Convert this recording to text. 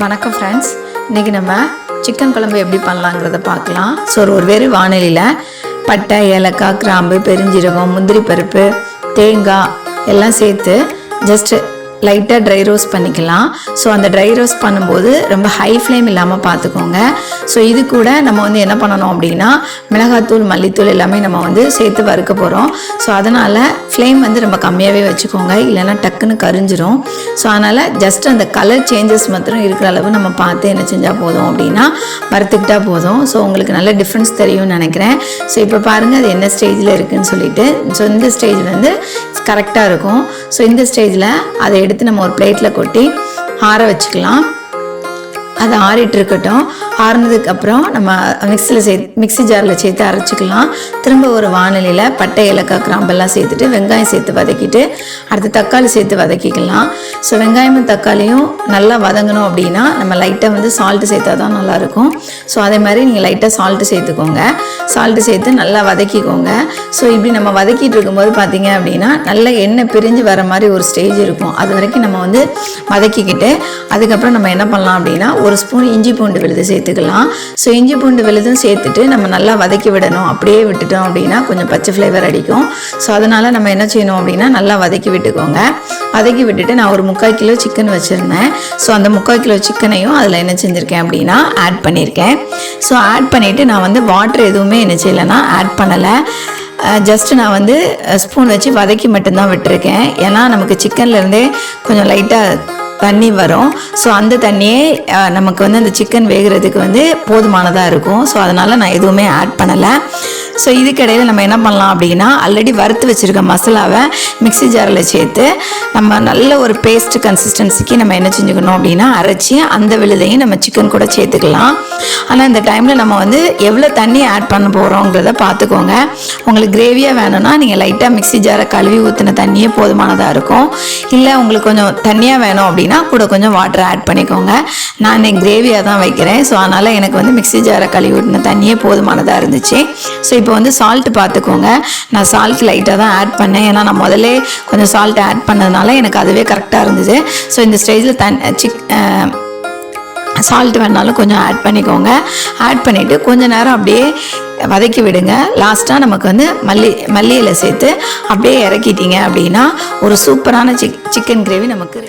வணக்கம் ஃப்ரெண்ட்ஸ் இன்றைக்கி நம்ம சிக்கன் குழம்பு எப்படி பண்ணலாங்கிறத பார்க்கலாம். ஸோ ஒரு ஒரு வெறும் வானொலியில் பட்டை ஏலக்காய் கிராம்பு பெருஞ்சீரகம் முந்திரி பருப்பு தேங்காய் எல்லாம் சேர்த்து ஜஸ்ட்டு லைட்டாக ட்ரை ரோஸ்ட் பண்ணிக்கலாம். ஸோ அந்த ட்ரை ரோஸ்ட் பண்ணும்போது ரொம்ப ஹை ஃப்ளேம் இல்லாமல் பார்த்துக்கோங்க ஸோ இது கூட நம்ம வந்து என்ன பண்ணணும் அப்படின்னா மிளகாத்தூள் மல்லித்தூள் எல்லாமே நம்ம வந்து சேர்த்து வறுக்க போகிறோம் ஸோ அதனால் ஃப்ளேம் வந்து ரொம்ப கம்மியாகவே வச்சுக்கோங்க. இல்லைன்னா டக்குன்னு கரிஞ்சிரும். ஸோ அதனால் ஜஸ்ட் அந்த கலர் சேஞ்சஸ் மாத்திரம் இருக்கிற அளவு நம்ம பார்த்து என்ன செஞ்சால் போதும் அப்படின்னா வறுத்துக்கிட்டா போதும். ஸோ உங்களுக்கு நல்ல டிஃப்ரென்ஸ் தெரியும்னு நினைக்கிறேன். ஸோ இப்போ பாருங்கள் அது என்ன ஸ்டேஜில் இருக்குன்னு சொல்லிட்டு. ஸோ இந்த ஸ்டேஜ் வந்து கரெக்டாக இருக்கும். ஸோ இந்த ஸ்டேஜில் அதை எடுத்து நம்ம ஒரு பிளேட்டில் கொட்டி ஆற வச்சுக்கலாம். அது ஆறிட்டு இருக்கட்டும். ஆறுனதுக்கு அப்புறம் நம்ம மிக்சியில் சே மிக்ஸி ஜாரில் சேர்த்து அரைச்சிக்கலாம். திரும்ப ஒரு வானிலையில் பட்டை ஏலக்காய் கிராம்பெல்லாம் சேர்த்துட்டு வெங்காயம் சேர்த்து வதக்கிட்டு அடுத்து தக்காளி சேர்த்து வதக்கிக்கலாம். ஸோ வெங்காயமும் தக்காளியும் நல்லா வதங்கணும் அப்படின்னா நம்ம லைட்டாக வந்து சால்ட்டு சேர்த்தா தான் நல்லாயிருக்கும். ஸோ அதே மாதிரி நீங்கள் லைட்டாக சால்ட்டு சேர்த்துக்கோங்க. சால்ட்டு சேர்த்து நல்லா வதக்கிக்கோங்க. ஸோ இப்படி நம்ம வதக்கிட்டு இருக்கும்போது பார்த்தீங்க அப்படின்னா நல்ல எண்ணெய் பிரிஞ்சு வர மாதிரி ஒரு ஸ்டேஜ் இருக்கும். அது வரைக்கும் நம்ம வந்து வதக்கிக்கிட்டு அதுக்கப்புறம் நம்ம என்ன பண்ணலாம் அப்படின்னா ஒரு ஸ்பூன் இஞ்சி பூண்டு விழுது சேர்த்துக்கலாம். ஸோ இஞ்சி பூண்டு விழுதும் சேர்த்துட்டு நம்ம நல்லா வதக்கி விடணும். அப்படியே விட்டுட்டோம் அப்படின்னா கொஞ்சம் பச்சை ஃப்ளேவர் அடிக்கும். ஸோ அதனால் நம்ம என்ன செய்யணும் அப்படின்னா நல்லா வதக்கி விட்டுக்கோங்க. வதக்கி விட்டுட்டு நான் ஒரு முக்கால் கிலோ சிக்கன் வச்சுருந்தேன். ஸோ அந்த முக்கால் கிலோ சிக்கனையும் அதில் என்ன செஞ்சுருக்கேன் அப்படின்னா ஆட் பண்ணியிருக்கேன் ஸோ ஆட் பண்ணிவிட்டு நான் வந்து வாட்டர் எதுவுமே என்ன செய்யலைன்னா ஆட் பண்ணலை. ஜஸ்ட் நான் வந்து ஸ்பூன் வச்சு வதக்கி மட்டும்தான் விட்டுருக்கேன். ஏன்னா நமக்கு சிக்கன்லேருந்தே கொஞ்சம் லைட்டாக தண்ணி வரும். ஸோ அந்த தண்ணியே நமக்கு வந்து அந்த சிக்கன் வேகிறதுக்கு வந்து போதுமானதாக இருக்கும். ஸோ அதனால் நான் எதுவுமே ஆட் பண்ணலை. ஸோ இதுக்கிடையில் நம்ம என்ன பண்ணலாம் அப்படின்னா ஆல்ரெடி வறுத்து வச்சுருக்க மசாலாவை மிக்ஸி ஜாரில் சேர்த்து நம்ம நல்ல ஒரு பேஸ்ட் கன்சிஸ்டன்சிக்கு நம்ம என்ன செஞ்சுக்கணும் அப்படின்னா அரைச்சி அந்த விழுதையும் நம்ம சிக்கன் கூட சேர்த்துக்கலாம். ஆனால் இந்த டைமில் நம்ம வந்து எவ்வளோ தண்ணி ஆட் பண்ண போகிறோங்கிறத பார்த்துக்கோங்க. உங்களுக்கு கிரேவியாக வேணும்னா நீங்கள் லைட்டாக மிக்ஸி ஜாரை கழுவி ஊற்றின தண்ணியே போதுமானதாக இருக்கும். இல்லை உங்களுக்கு கொஞ்சம் தண்ணியாக வேணும் அப்படின்னா கூட கொஞ்சம் வாட்டர் ஆட் பண்ணிக்கோங்க. நான் இன்னைக்கு கிரேவியாக தான் வைக்கிறேன். ஸோ அதனால் எனக்கு வந்து மிக்ஸி ஜாரை கழுவி ஊற்றின தண்ணியே போதுமானதாக இருந்துச்சு. ஸோ இப்போ இப்போ வந்து சால்ட் பார்த்துக்கோங்க. நான் சால்ட் லைட்டாக தான் ஆட் பண்ணேன். ஏன்னா நான் முதல்ல கொஞ்சம் சால்ட் ஆட் பண்ணதுனால எனக்கு அதுவே கரெக்டாக இருந்தது. ஸோ இந்த ஸ்டேஜில் தன் சிக் சால்ட் வேணாலும் கொஞ்சம் ஆட் பண்ணிக்கோங்க. ஆட் பண்ணிவிட்டு கொஞ்சம் நேரம் அப்படியே வதக்கி விடுங்க. லாஸ்ட்டாக நமக்கு வந்து மல்லி மல்லி இலை சேர்த்து அப்படியே இறக்கிட்டீங்க அப்படின்னா ஒரு சூப்பரான சிக் சிக்கன் கிரேவி நமக்கு